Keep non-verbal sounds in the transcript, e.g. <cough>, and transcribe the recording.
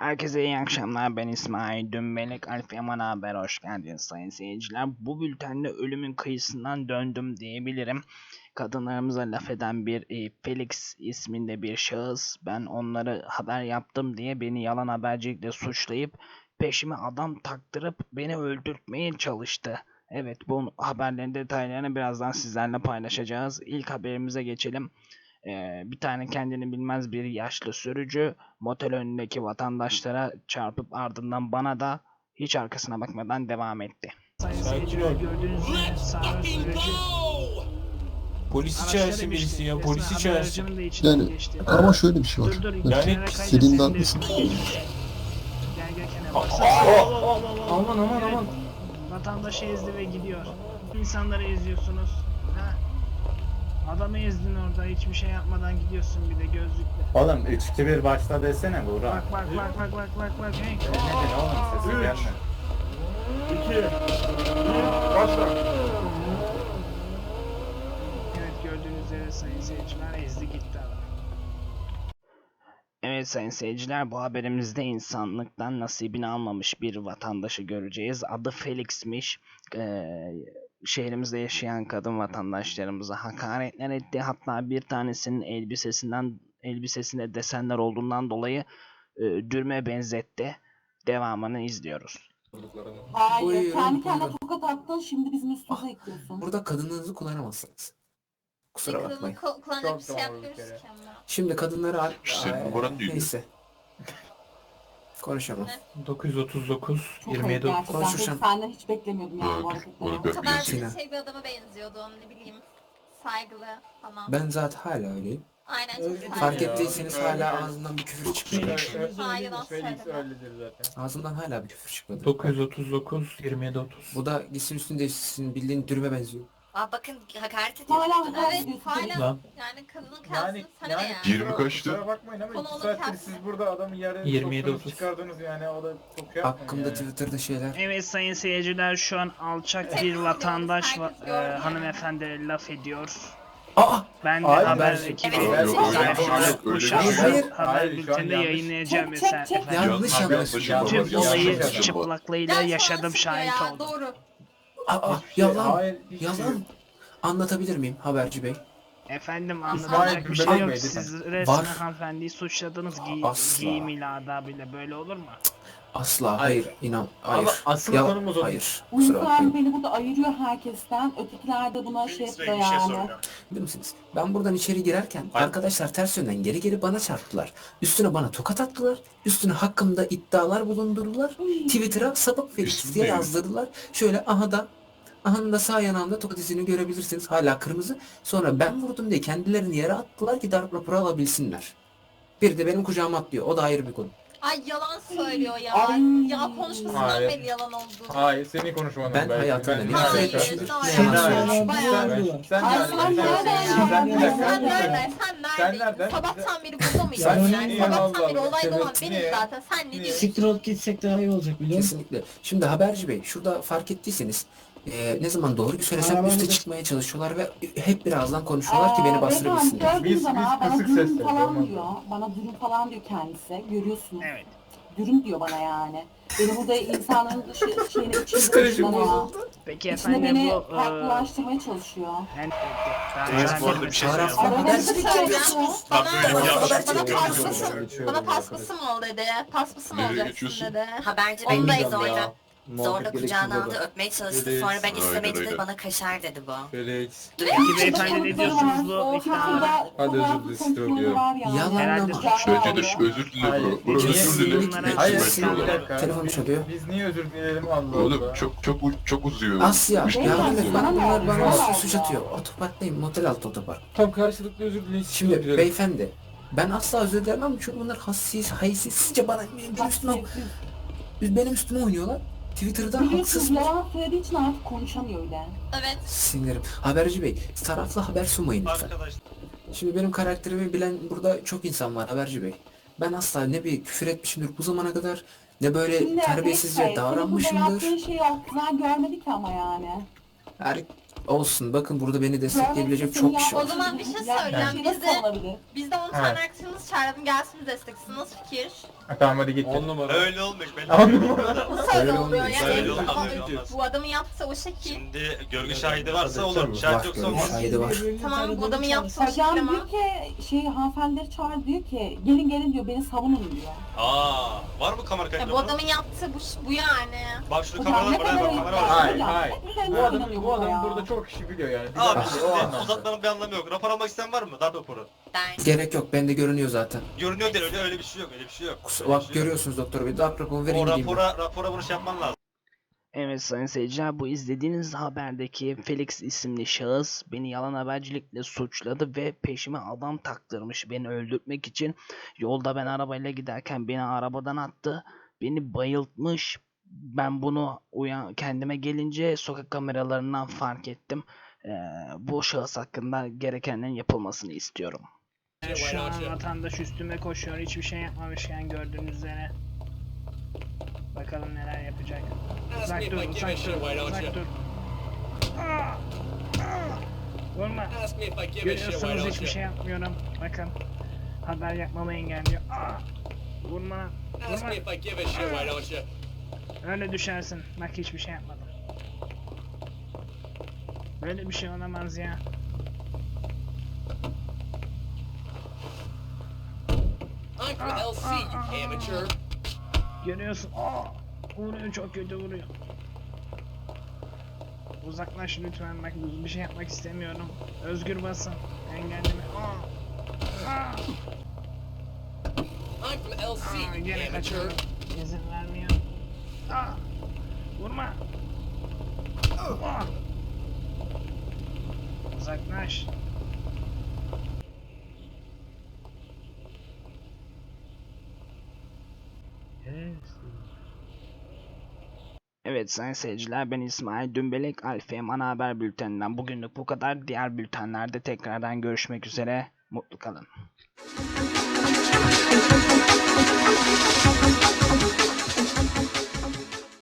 Herkese iyi akşamlar. Ben İsmail Dümbelek. Alp Yaman Haber. Hoş geldiniz sayın seyirciler. Bu bültende ölümün kıyısından döndüm diyebilirim. Kadınlarımıza laf eden bir e, Felix isminde bir şahıs. Ben onları haber yaptım diye beni yalan habercilikle suçlayıp peşime adam taktırıp beni öldürtmeye çalıştı. Evet bu haberlerin detaylarını birazdan sizlerle paylaşacağız. İlk haberimize geçelim. Ee, bir tane kendini bilmez bir yaşlı sürücü motel önündeki vatandaşlara çarpıp ardından bana da hiç arkasına bakmadan devam etti. Sayın seyirciler gördüğünüz gibi sağır sürücü Polisi çağırsın birisi ya, polisi çağırsın. Yani geçti. ama şöyle bir şey var. Dur dur Yani kenara kaydır, senin senin de de haklısın. üstüne geçti. Gel gel kenara baksana. Aman aman aman. Vatandaşı ezdi ve gidiyor. İnsanları eziyorsunuz. Ha? Adamı ezdin orada hiçbir şey yapmadan gidiyorsun bir de gözlükle. Oğlum 3 2 1 başla desene Buğra. Bak bak bak bak bak bak bak. Hey. Ne dedin oğlum sesi Üç. gelme. 2 Başla. Evet gördüğünüz üzere sayın seyirciler ezdi gitti adam. Evet sayın seyirciler bu haberimizde insanlıktan nasibini almamış bir vatandaşı göreceğiz. Adı Felix'miş. Ee, şehrimizde yaşayan kadın vatandaşlarımıza hakaretler etti. Hatta bir tanesinin elbisesinden elbisesinde desenler olduğundan dolayı e, dürme benzetti. Devamını izliyoruz. Hayır, Buyurun, kendi kendine tokat attın, şimdi bizim üstümüze yıkıyorsun. Burada kadınlarınızı kullanamazsınız. Kusura bakmayın. Bir Çok şey kere. ki ama. Şimdi kadınları... numaran neydi? Neyse. <laughs> Konuşamam. 939 Çok 27 ayıp gerçekten. konuşursan- Pek senden hiç beklemiyordum yani bu Bak, hareketleri. O kadar şey bir adama benziyordu onu ne bileyim. Saygılı falan. Ben zaten hala öyleyim. Aynen çok saygılı. Fark Ya. ettiyseniz hala ağzımdan bir küfür çıkmıyor. Hayır öyledir zaten. Ağzımdan hala bir küfür çıkmadı. 939 27 30. Bu da gitsin üstünde sizin bildiğin dürüme benziyor. Aa, bakın hakaret Hala ediyorsun. hakaret Evet ediyorsun. hala Lan yani kadının kalsın sana yani ne yani. Yirmi kaçtı? Kusura bakmayın ama Konu 2 onu saattir siz burada adamı yarı 27 soktunuz, 30. çıkardınız yani o da çok şey yapmayın Hakkımda yani. Twitter'da şeyler. Evet sayın seyirciler şu an alçak bir vatandaş va- e, hanımefendi laf ediyor. Aa! Ben de Hayır, haber ben- ekibi yok, bu öyle bir şey yok, bu öyle bir şahsı şey yok. haber Hayır, şu an bülteninde yanlış. yayınlayacağım Çek, efendim. Yanlış Yanlış Tüm yanlış olayı anlaşılma. çıplaklığıyla yaşadım şahit ya, oldum. Doğru. Aa! Hiçbir şey- Yalan! Hayır, hiçbir şey Yalan! yok. Anlatabilir miyim haberci bey? Efendim anlatacak bir şey yok. Bey, Siz resmen Var. hanımefendiyi suçladınız giy Asla. giyimiyle adabıyla böyle olur mu? Asla hayır inan hayır. Ama asıl Ya- konumuz o. hayır. Kusura insan bakmayın. beni burada ayırıyor herkesten. Ötekiler de buna şey yapıyor yani. Bilir misiniz? Ben buradan içeri girerken arkadaşlar ters yönden geri geri bana çarptılar. Üstüne bana tokat attılar. Üstüne hakkımda iddialar bulundurdular. Twitter'a sapık Felix İsmi diye neydi? yazdırdılar. Şöyle aha da aha da sağ yanağımda tokat izini görebilirsiniz. Hala kırmızı. Sonra ben vurdum diye kendilerini yere attılar ki darp raporu alabilsinler. Bir de benim kucağıma atlıyor. O da ayrı bir konu. Ay yalan söylüyor ya. Ay. Ya konuşmasından Hayır. belli yalan olduğunu. Hayır seni konuşmadım Ben hayatımda ne Hayır, söylemişimdir Hayır, ne yalan söylemişimdir. Bayağı. Sen Ay, nereden? sen nereden Sen ya? Sen nereden? Sen Sen neredeydin? nereden? Sabahtan beri burada mıydın? Sen yani niye sabahtan beri Allah olayda Allah? olan benim Niye? zaten. Sen ne Niye? diyorsun? Siktir olup gitsek daha iyi olacak biliyor musun? Kesinlikle. Şimdi haberci bey şurada fark ettiyseniz e, ne zaman doğru söylesem üste çıkmaya çalışıyorlar ve hep birazdan konuşuyorlar ki beni Aa, bastırabilsinler. beyefendi, Biz- zaman biz bana kısık dürüm sesle, falan diyor. Bana dürüm falan diyor kendisi. Görüyorsunuz. Evet. Dürüm diyor bana yani. Beni burada insanların dışı şeyine <laughs> içinde Psikolojim ya. bozuldu. Peki efendim beni bu e, farklılaştırmaya çalışıyor. ben, ben, Evet, ben- bu arada bir şey. Arada haberci bir bey. şey yapıyorsun. Bana, Haber bana yapıyor. paspasın, bana paspasım ol dedi. Paspasım Nereye olacaksın geçiyorsun? dedi. Haberci Onu da beni izle. zorla, zorla kucağına aldı, öpmeye çalıştı. Sonra ben istemedim öyle. bana kaşar dedi bu. Felix. Peki beyefendi ne diyorsunuz bu? Hadi özür dilerim, Yalan Herhalde ama. Bence de özür dile Hayır, bro. Niye- özür dile. Bunlara- Hepsi Hayır, belki bir dakika. Telefon çalıyor. Biz niye özür dileyelim Allah Oğlum Allah. çok çok çok uzuyor. Asya Üç yardım dakika et uzuyor. bana bunlar bana Vallahi suç ya. atıyor. Otoparktayım motel altı otopark. Tam karşılıklı özür dileyin. Şimdi beyefendi ben asla özür dilemem çünkü bunlar hassiz, haysizce bana benim üstüme, benim üstüme oynuyorlar. Twitter'da Biliyorsunuz haksız yalan söylediği için artık konuşamıyor öyle. Evet. sinirim. Haberci bey taraflı haber sunmayın lütfen. Şimdi benim karakterimi bilen burada çok insan var haberci bey. Ben asla ne bir küfür etmişimdir bu zamana kadar ne böyle Şimdi terbiyesizce neyse, senin burada davranmışımdır. yaptığın şeyi o kızlar görmedi ki ama yani. Her olsun bakın burada beni destekleyebilecek çok kişi var. O zaman bir şey söyleyeceğim. Biz de-? Biz de 10 Evet. tane arkadaşımız çağıralım gelsin desteksin. Nasıl fikir? Ha, tamam hadi git. 10 numara. Öyle olmuyor. Ben öyle Öyle oluyor olmuyor. yani? Öyle olmuyor. bu adamın yaptığı o şekil. Şimdi görgü şahidi varsa olur. Şahit yoksa görgü olmaz. şahidi var. Tamam bu adamın yaptığı o şekil ama. diyor ki şey hanımefendileri çağır diyor ki gelin gelin diyor beni savunun diyor. Aa, var mı kamera Ya kaydı? bu adamın yaptığı bu, bu yani. Bak şurada Hocam kameralar ne var. kadar Bak iyi. kamera var. Hayır Ya, hayır. Bu adam, bu burada adam ya. burada çok kişi biliyor yani. Abi o şimdi anlamda. uzatmanın bir anlamı yok. Rapor almak isteyen var mı? Darp raporu. Gerek yok. Bende görünüyor zaten. Görünüyor değil öyle öyle bir şey yok. Öyle bir şey yok. Öyle bir bak şey yok. görüyorsunuz doktor bey. Darp raporu verin O gideyim ben. rapora, rapora bunu şey yapman lazım. Evet sayın seyirciler bu izlediğiniz haberdeki Felix isimli şahıs beni yalan habercilikle suçladı ve peşime adam taktırmış beni öldürtmek için. Yolda ben arabayla giderken beni arabadan attı. Beni bayıltmış. Ben bunu uyan kendime gelince sokak kameralarından fark ettim. Ee, bu şahıs hakkında gerekenlerin yapılmasını istiyorum. Şu an vatandaş üstüme koşuyor hiçbir şey yapmamışken gördüğünüz üzere. Bakalım neler yapacak. Uzak dur, uzak dur, uzak dur. Vurma. Görüyorsunuz hiçbir şey yapmıyorum. Bakın. Haber yapmamı engelliyor. Vurma. Vurma. Öyle düşersin. Bak hiçbir şey yapmadım. Böyle bir şey olamaz ya. Görüyorsun. Aa! Vuruyor çok kötü vuruyor. Uzaklaş lütfen bak bir şey yapmak istemiyorum. Özgür basın. Engelleme. Aa! Aa! Aa, gene kaçıyorum. İzin vermiyor. Aa! Vurma. Aa! Uzaklaş. Evet sayın seyirciler ben İsmail Dümbelek Alfem Ana Haber Bülteninden bugünlük bu kadar. Diğer bültenlerde tekrardan görüşmek üzere. Mutlu kalın.